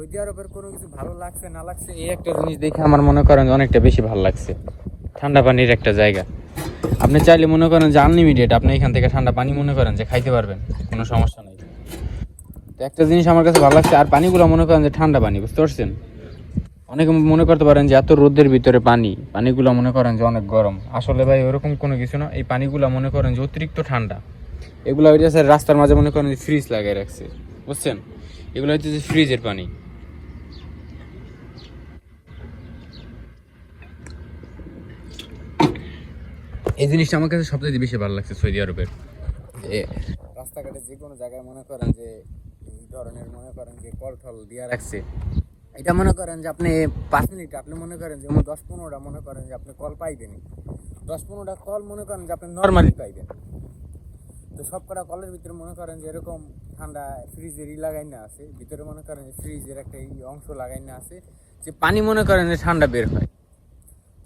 Saudi আরবের কোনো কিছু ভালো লাগছে, না লাগছে, এই একটা জিনিস দেখে আমার মনে করেন অনেকটা বেশি ভালো লাগছে। ঠান্ডা পানির একটা জায়গা। আপনি চাইলে মনে করেন যে আনলিমিটেড আপনি এখান থেকে ঠান্ডা পানি মনে করেন যে খাইতে পারবেন, কোনো সমস্যা নেই। তো একটা জিনিস আমার কাছে ভালো লাগছে, আর পানিগুলো মনে করেন যে ঠান্ডা পানি, বুঝতে পারছেন? অনেকে মনে করতে পারেন যে এত রোদের ভিতরে পানি, পানিগুলো মনে করেন যে অনেক গরম। আসলে ভাই, ওরকম কোনো কিছু না, এই পানিগুলো মনে করেন যে অতিরিক্ত ঠান্ডা। এগুলো হইতে স্যার রাস্তার মাঝে মনে করেন যে ফ্রিজ লাগিয়ে রাখছে, বুঝছেন? এগুলো হচ্ছে যে ফ্রিজের পানি। এই জিনিসটা আমার কাছে সবচেয়ে বেশি ভালো লাগছে সৌদি আরবের। রাস্তাঘাটে যে কোনো জায়গায় মনে করেন যে, এই ধরনের মনে করেন যে কল টল দিয়ে রাখছে। এটা মনে করেন যে আপনি পাঁচ মিনিট, আপনি মনে করেন যে দশ পনেরোটা মনে করেন যে আপনি কল পাইবেন দশ পনেরোটা কল মনে করেন যে আপনি নর্মালি পাইবেন। তো সব কটা কলের ভিতরে মনে করেন যে এরকম ঠান্ডা ফ্রিজের ই লাগাই না আছে। ভিতরে মনে করেন যে ফ্রিজের একটা অংশ লাগাই না আছে। যে পানি মনে করেন যে ঠান্ডা বের হয়।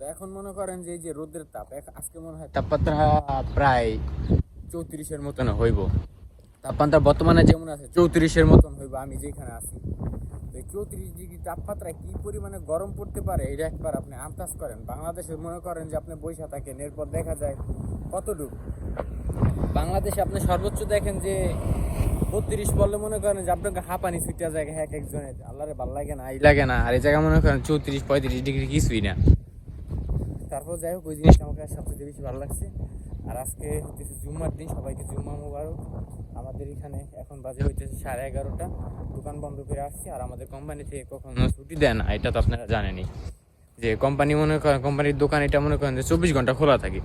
এখন মনে করেন যে এই যে রোদের তাপ এক- আজকে মনে হয় তাপমাত্রা প্রায় চৌত্রিশের মতন হইব। তাপমাত্রা বর্তমানে যেমন আছে চৌত্রিশের মতন হইব আমি যেখানে আছি। তো চৌত্রিশ ডিগ্রি তাপমাত্রায় কি পরিমাণে গরম পড়তে পারে এটা একবার আপনি আন্দাজ করেন। বাংলাদেশে মনে করেন যে আপনি বৈশা থাকেন এরপর দেখা যায় কতটুকু। বাংলাদেশে আপনি সর্বোচ্চ দেখেন যে বত্রিশ বললে মনে করেন যে আপনাকে হাঁপানি ছুটিয়া যায় এক একজনের। আল্লাহরে ভালো লাগে না এই লাগে না। আর এই জায়গায় মনে করেন চৌত্রিশ পঁয়ত্রিশ ডিগ্রি কিছুই না। তারপর যাই হোক, ওই জিনিসটা আমাকে সবচেয়ে বেশি ভালো লাগছে। আর আজকে হচ্ছে জুম্মার দিন, সবাইকে জুম্মা মুবারক। আমাদের এখানে এখন বাজে হইতেছে সাড়ে এগারোটা। দোকান বন্ধ করে আসছি, আর আমাদের কোম্পানি থেকে কখনো ছুটি দেয় না, এটা তো আপনারা জানেনই। যে কোম্পানি মনে করেন কোম্পানির দোকান এটা মনে করেন যে চব্বিশ ঘণ্টা খোলা থাকে।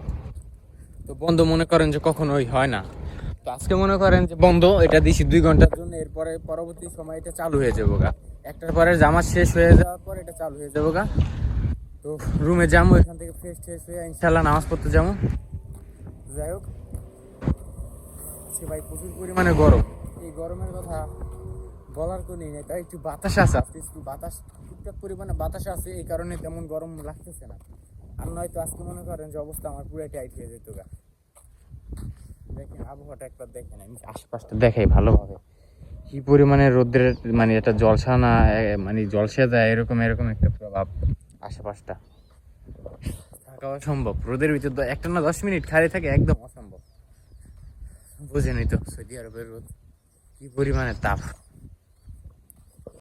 তো বন্ধ মনে করেন যে কখনোই হয় না। তো আজকে মনে করেন যে বন্ধ, এটা দিছি দুই ঘণ্টার জন্য, এরপরে পরবর্তী সময় এটা চালু হয়ে যাব গা। একটার পরে জামা শেষ হয়ে যাওয়ার পর এটা চালু হয়ে যাব গা। তো রুমে যাব, এখান থেকে ফ্রেশ ট্রেশ হয়ে ইনশাল্লাহ নামাজ পড়তে যাব। যাই হোক, সে ভাই প্রচুর পরিমাণে গরম। এই গরমের কথা বলার কোনো নেই, তাই একটু বাতাস আছে, আজকে একটু বাতাস, টুকটাক পরিমাণে বাতাস আছে, এই কারণে তেমন গরম লাগতেছে না। আর নয়তো আজকে মনে করেন যে অবস্থা আমার পুরো টাইট হয়ে যেত গা। দেখেন, আবহাওয়াটা একবার দেখেন, আমি আশপাশটা দেখাই ভালোভাবে। কি পরিমাণে রোদ্রের মানে এটা জলসা না মানে জলসা যায়, এরকম এরকম একটা প্রভাব। আশেপাশটা। থাকা অসম্ভব। রোদের ভিতর একটা না দশ মিনিট খালি থাকে, একদম অসম্ভব। বুঝে নিত সৌদি আরবের রোদ কি পরিমাণে তাপ।